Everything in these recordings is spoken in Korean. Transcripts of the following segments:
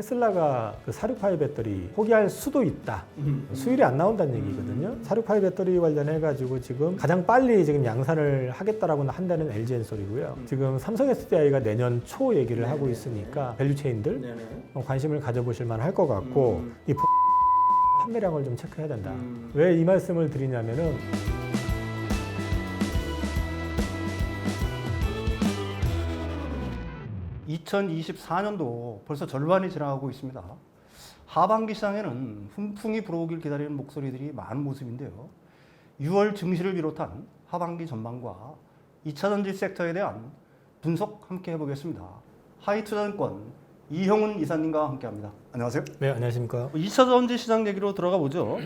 테슬라가 그 사륙파이 배터리 포기할 수도 있다. 음. 수율이 안 나온다는 얘기거든요. 사륙파이 배터리 관련해 가지고 지금 가장 빨리 지금 양산을 하겠다라고 한 데는 LG 엔솔이고요. 지금 삼성 SDI가 내년 초 얘기를 하고 있으니까 밸류체인들. 어, 관심을 가져보실 만할 것 같고 음. 이 판매량을 좀 체크해야 된다. 음. 왜이 말씀을 드리냐면은 2024년도 벌써 절반이 지나가고 있습니다. 하반기 시장에는 훈풍이 불어오길 기다리는 목소리들이 많은 모습인데요. 6월 증시를 비롯한 하반기 전망과 2차 전지 섹터에 대한 분석 함께 해보겠습니다. 하이투자증권 이형훈 이사님과 함께합니다. 안녕하세요. 네 안녕하십니까. 2차 전지 시장 얘기로 들어가 보죠.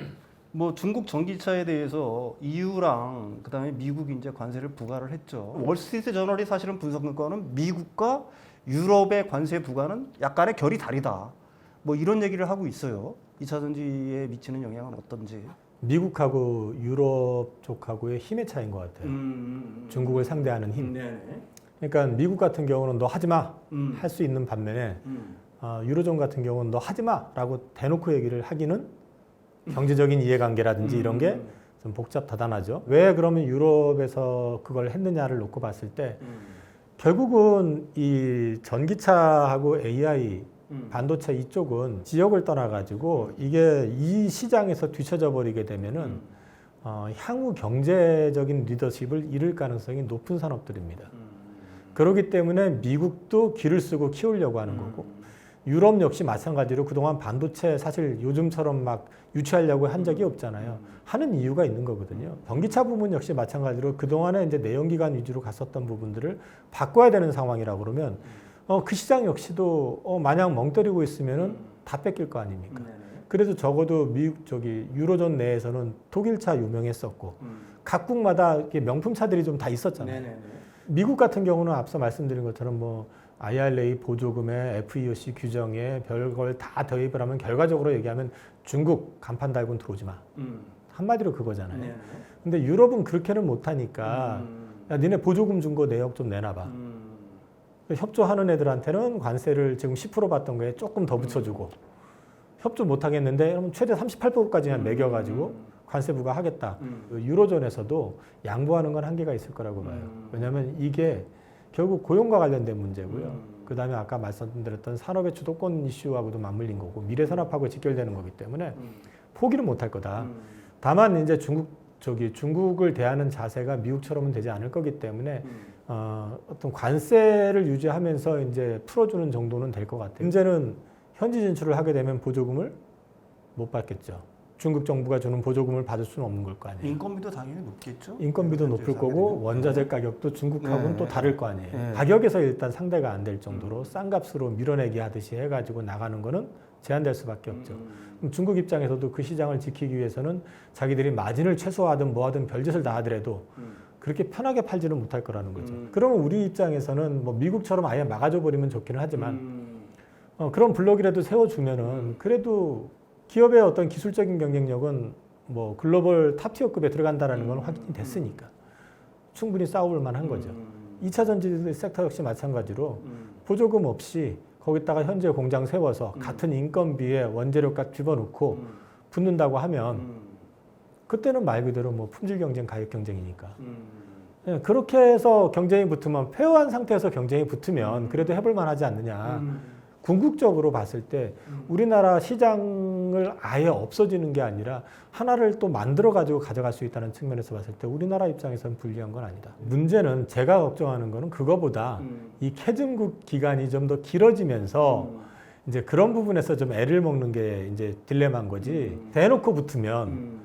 뭐 중국 전기차에 대해서 EU랑 그다음에 미국이 이제 관세를 부과를 했죠. 월스트리트 저널이 사실은 분석한 거는 미국과 유럽의 관세 부과는 약간의 결이 다르다. 뭐 이런 얘기를 하고 있어요. 2차 전지에 미치는 영향은 어떤지. 미국하고 유럽 쪽하고의 힘의 차이인 것 같아요. 음, 중국을 상대하는 힘. 네네. 그러니까 미국 같은 경우는 너 하지 마. 음. 할수 있는 반면에 음. 어, 유로존 같은 경우는 너 하지 마라고 대놓고 얘기를 하기는 경제적인 이해관계라든지 이런 게 좀 복잡 다단하죠. 왜 그러면 유럽에서 그걸 했느냐를 놓고 봤을 때 음. 결국은 이 전기차하고 AI 음. 반도체 이쪽은 지역을 떠나 가지고 이게 이 시장에서 뒤처져 버리게 되면은 음. 어, 향후 경제적인 리더십을 잃을 가능성이 높은 산업들입니다. 음. 그렇기 때문에 미국도 기를 쓰고 키우려고 하는 거고 유럽 역시 마찬가지로 그동안 반도체 사실 요즘처럼 막 유치하려고 한 적이 없잖아요. 하는 이유가 있는 거거든요. 전기차 부분 역시 마찬가지로 그동안에 이제 내연기관 위주로 갔었던 부분들을 바꿔야 되는 상황이라고 그러면 어, 그 시장 역시도 어, 마냥 멍 때리고 있으면은 다 뺏길 거 아닙니까? 그래도 적어도 미국 저기 유로존 내에서는 독일차 유명했었고 음. 각국마다 명품 차들이 좀 다 있었잖아요. 미국 같은 경우는 앞서 말씀드린 것처럼 뭐 IRA 보조금에 FEOC 규정에 별걸 다 도입을 하면 결과적으로 얘기하면 중국 간판 달고는 들어오지 마. 음. 한마디로 그거잖아요. 네네. 근데 유럽은 그렇게는 못하니까 음. 야 니네 보조금 준 거 내역 좀 내놔봐. 음. 협조하는 애들한테는 관세를 지금 10% 받던 거에 조금 더 붙여주고 협조 못 하겠는데 그럼 최대 38%까지만 매겨가지고 관세 부과하겠다. 음. 그 유로존에서도 양보하는 건 한계가 있을 거라고 봐요. 음. 왜냐하면 이게 결국 고용과 관련된 문제고요. 음. 그 다음에 아까 말씀드렸던 산업의 주도권 이슈하고도 맞물린 거고 미래 산업하고 직결되는 거기 때문에 음. 포기를 못할 거다. 음. 다만 이제 중국 저기 중국을 대하는 자세가 미국처럼은 되지 않을 거기 때문에 음. 어, 어떤 관세를 유지하면서 이제 풀어주는 정도는 될 것 같아요. 문제는 현지 진출을 하게 되면 보조금을 못 받겠죠. 중국 정부가 주는 보조금을 받을 수는 없는 걸 거 아니에요. 인건비도 당연히 높겠죠. 인건비도 높을 현지에서 거고 하게 되면. 원자재 가격도 중국하고는 네. 또 다를 거 아니에요. 네. 가격에서 일단 상대가 안 될 정도로 싼 값으로 밀어내기 하듯이 해가지고 나가는 거는 제한될 수밖에 없죠. 음. 그럼 중국 입장에서도 그 시장을 지키기 위해서는 자기들이 마진을 최소화하든 뭐하든 별짓을 다 하더라도 음. 그렇게 편하게 팔지는 못할 거라는 거죠. 음. 그러면 우리 입장에서는 뭐 미국처럼 아예 막아줘 버리면 좋기는 하지만 음. 어, 그런 블록이라도 세워주면은 그래도 기업의 어떤 기술적인 경쟁력은 뭐 글로벌 탑티어급에 들어간다라는 건 음. 확인이 됐으니까 충분히 싸워볼 만한 거죠. 음. 2차 전지 섹터 역시 마찬가지로 음. 보조금 없이 거기다가 현재 공장 세워서 음. 같은 인건비에 원재료값 집어넣고 음. 붙는다고 하면 음. 그때는 말 그대로 뭐 품질 경쟁, 가격 경쟁이니까. 음. 예, 그렇게 해서 경쟁이 붙으면 페어한 상태에서 경쟁이 붙으면 음. 그래도 해볼 만하지 않느냐. 음. 궁극적으로 봤을 때 음. 우리나라 시장을 아예 없어지는 게 아니라 하나를 또 만들어 가지고 가져갈 수 있다는 측면에서 봤을 때 우리나라 입장에서는 불리한 건 아니다. 문제는 제가 걱정하는 거는 그거보다 음. 이 캐즘국 기간이 좀 더 길어지면서 음. 이제 그런 부분에서 좀 애를 먹는 게 이제 딜레마인 거지. 음. 대놓고 붙으면 음.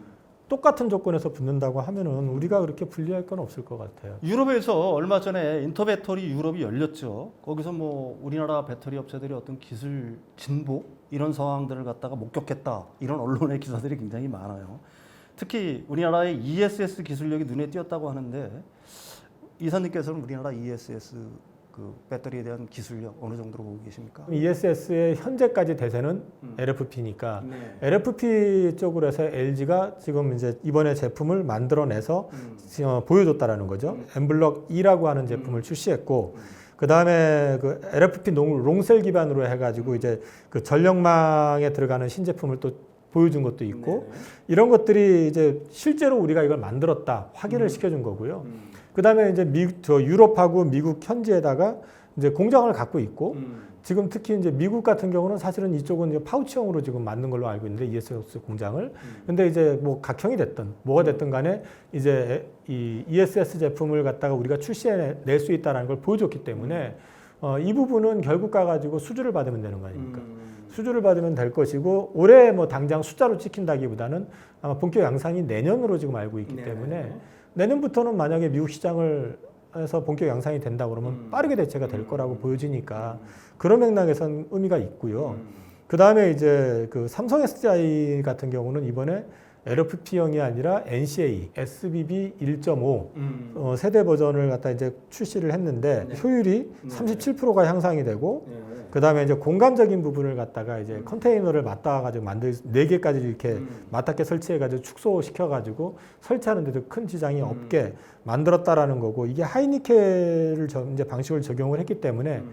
똑같은 조건에서 붙는다고 하면은 우리가 그렇게 불리할 건 없을 것 같아요. 유럽에서 얼마 전에 인터배터리 유럽이 열렸죠. 거기서 뭐 우리나라 배터리 업체들이 어떤 기술 진보 이런 상황들을 갖다가 목격했다 이런 언론의 기사들이 굉장히 많아요. 특히 우리나라의 ESS 기술력이 눈에 띄었다고 하는데 이사님께서는 우리나라 ESS 그 배터리에 대한 기술력 어느 정도로 보고 계십니까? ESS의 현재까지 대세는 음. LFP니까 네. LFP 쪽으로 해서 LG가 지금 이제 이번에 제품을 만들어내서 음. 어, 보여줬다라는 거죠. 음. 엠블럭 E라고 하는 제품을 출시했고 그 다음에 그 LFP 농, 롱셀 기반으로 해가지고 이제 그 전력망에 들어가는 신제품을 또 보여준 것도 있고 네. 이런 것들이 이제 실제로 우리가 이걸 만들었다 확인을 시켜준 거고요. 음. 그 다음에 이제 미, 저 유럽하고 미국 현지에다가 이제 공장을 갖고 있고 음. 지금 특히 이제 미국 같은 경우는 사실은 이쪽은 이제 파우치형으로 지금 만든 걸로 알고 있는데 ESS 공장을 음. 근데 이제 뭐 각형이 됐든 뭐가 됐든 간에 이제 이 ESS 제품을 갖다가 우리가 출시해 낼 수 있다는 걸 보여줬기 때문에 어, 이 부분은 결국 가가지고 수주를 받으면 되는 거 아닙니까? 음. 수주를 받으면 될 것이고 올해 뭐 당장 숫자로 찍힌다기보다는 아마 본격 양산이 내년으로 지금 알고 있기 네. 때문에 내년부터는 만약에 미국 시장을 해서 본격 양산이 된다 그러면 음. 빠르게 대체가 될 거라고 음. 보여지니까 그런 맥락에선 의미가 있고요. 음. 그 다음에 이제 그 삼성 SDI 같은 경우는 이번에 LFP형이 아니라 NCA SBB 1.5 음. 어, 세대 버전을 갖다 이제 출시를 했는데 네. 효율이 네. 37%가 향상이 되고 네. 그 다음에 이제 공간적인 부분을 갖다가 이제 컨테이너를 맞닿아 가지고 만들 네 개까지 이렇게 음. 맞닿게 설치해 가지고 축소시켜 가지고 설치하는데도 큰 지장이 음. 없게 만들었다라는 거고 이게 하이니켈을 저- 이제 방식을 적용을 했기 때문에 음.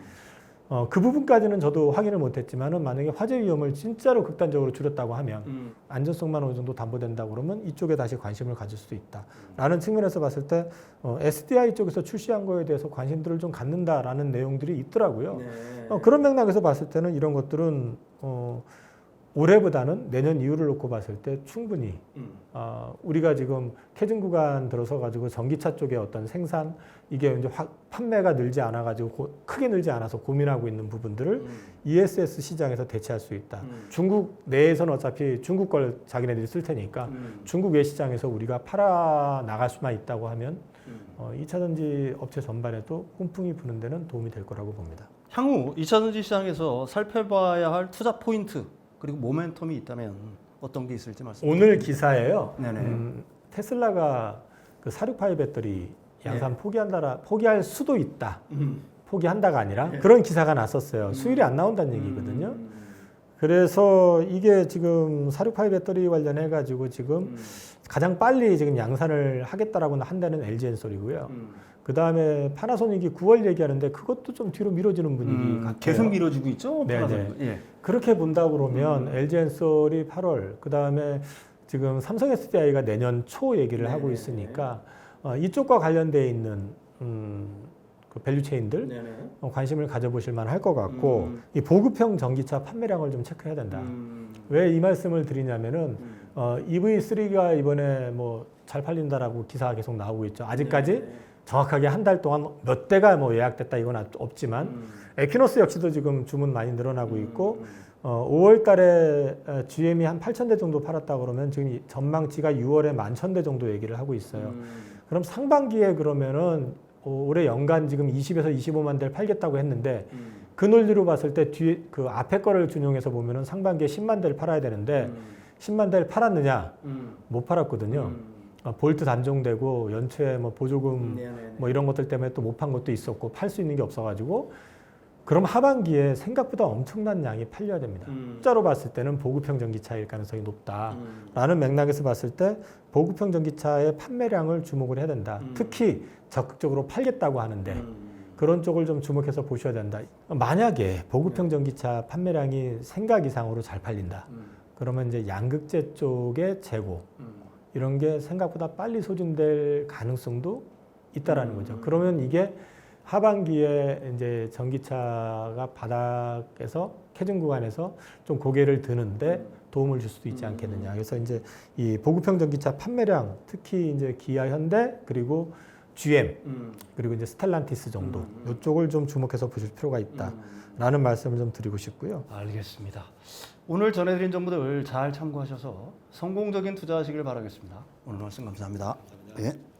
어, 그 부분까지는 저도 확인을 못했지만은 만약에 화재 위험을 진짜로 극단적으로 줄였다고 하면 음. 안전성만 어느 정도 담보된다 그러면 이쪽에 다시 관심을 가질 수도 있다라는 측면에서 봤을 때 어, SDI 쪽에서 출시한 거에 대해서 관심들을 좀 갖는다라는 내용들이 있더라고요. 네. 어, 그런 맥락에서 봤을 때는 이런 것들은 어, 올해보다는 내년 이후를 놓고 봤을 때 충분히 음. 어, 우리가 지금 캐증 구간 들어서 가지고 전기차 쪽의 어떤 생산 이게 이제 확 판매가 늘지 않아 가지고 고- 크게 늘지 않아서 고민하고 있는 부분들을 음. ESS 시장에서 대체할 수 있다. 음. 중국 내에서는 어차피 중국 걸 자기네들이 쓸 테니까 음. 중국 외 시장에서 우리가 팔아 나갈 수만 있다고 하면 음. 어, 2차 전지 업체 전반에도 훈풍이 부는 데는 도움이 될 거라고 봅니다. 향후 2차 전지 시장에서 살펴봐야 할 투자 포인트 그리고 모멘텀이 있다면 어떤 게 있을지 말씀. 오늘 기사에요. 네네. 음, 테슬라가 그 사륙파이 배터리 양산 포기한다라 포기할 수도 있다. 음. 포기한다가 아니라 네. 그런 기사가 났었어요. 수율이 안 나온다는 얘기거든요. 음. 그래서 이게 지금 사륙파이 배터리 관련해 가지고 지금 음. 가장 빨리 지금 양산을 하겠다라고 한다는 LG 엔솔이고요. 음. 그 다음에 파나소닉이 9월 얘기하는데 그것도 좀 뒤로 미뤄지는 분위기 음. 같아요. 계속 미뤄지고 있죠. 네, 파나소닉은. 예. 그렇게 본다 그러면 음. LG 엔솔이 8월, 그 다음에 지금 삼성 SDI가 내년 초 얘기를 네, 하고 네, 있으니까 어, 이쪽과 관련돼 있는 음, 그 밸류 체인들 네네. 어, 관심을 가져보실 만할 것 같고 음. 이 보급형 전기차 판매량을 좀 체크해야 된다. 음. 왜이 말씀을 드리냐면은 음. 어, EV3가 이번에 뭐 잘 팔린다라고 기사가 계속 나오고 있죠. 아직까지 네. 정확하게 한 달 동안 몇 대가 뭐 예약됐다 이건 아- 없지만 음. 에퀴노스 역시도 지금 주문 많이 늘어나고 있고 음. 어, 5월 달에 어, GM이 한 8천 대 정도 팔았다 그러면 지금 이 전망치가 6월에 11,000대 정도 얘기를 하고 있어요. 음. 그럼 상반기에 그러면은 어, 올해 연간 지금 20에서 25만 대를 팔겠다고 했는데 음. 그 논리로 봤을 때 뒤에 그 앞에 거를 준용해서 보면은 상반기에 10만 대를 팔아야 되는데 음. 10만 대를 팔았느냐? 음. 못 팔았거든요. 음. 어, 볼트 단종되고 연초에 뭐 보조금 네네네. 뭐 이런 것들 때문에 또 못 판 것도 있었고 팔 수 있는 게 없어가지고 그럼 하반기에 생각보다 엄청난 양이 팔려야 됩니다. 음. 숫자로 봤을 때는 보급형 전기차일 가능성이 높다라는 음. 맥락에서 봤을 때 보급형 전기차의 판매량을 주목을 해야 된다. 음. 특히 적극적으로 팔겠다고 하는데 음. 그런 쪽을 좀 주목해서 보셔야 된다. 만약에 보급형 전기차 판매량이 생각 이상으로 잘 팔린다. 음. 그러면 이제 양극재 쪽의 재고 음. 이런 게 생각보다 빨리 소진될 가능성도 있다라는 음. 거죠. 그러면 이게 하반기에 이제 전기차가 바닥에서 캐증 구간에서 좀 고개를 드는데 도움을 줄 수도 있지 음. 않겠느냐. 그래서 이제 이 보급형 전기차 판매량 특히 이제 기아 현대 그리고 GM 음. 그리고 이제 스텔란티스 정도 음, 음. 이쪽을 좀 주목해서 보실 필요가 있다라는 말씀을 좀 드리고 싶고요. 알겠습니다. 오늘 전해드린 정보들 잘 참고하셔서 성공적인 투자하시길 바라겠습니다. 오늘 말씀 감사합니다. 예.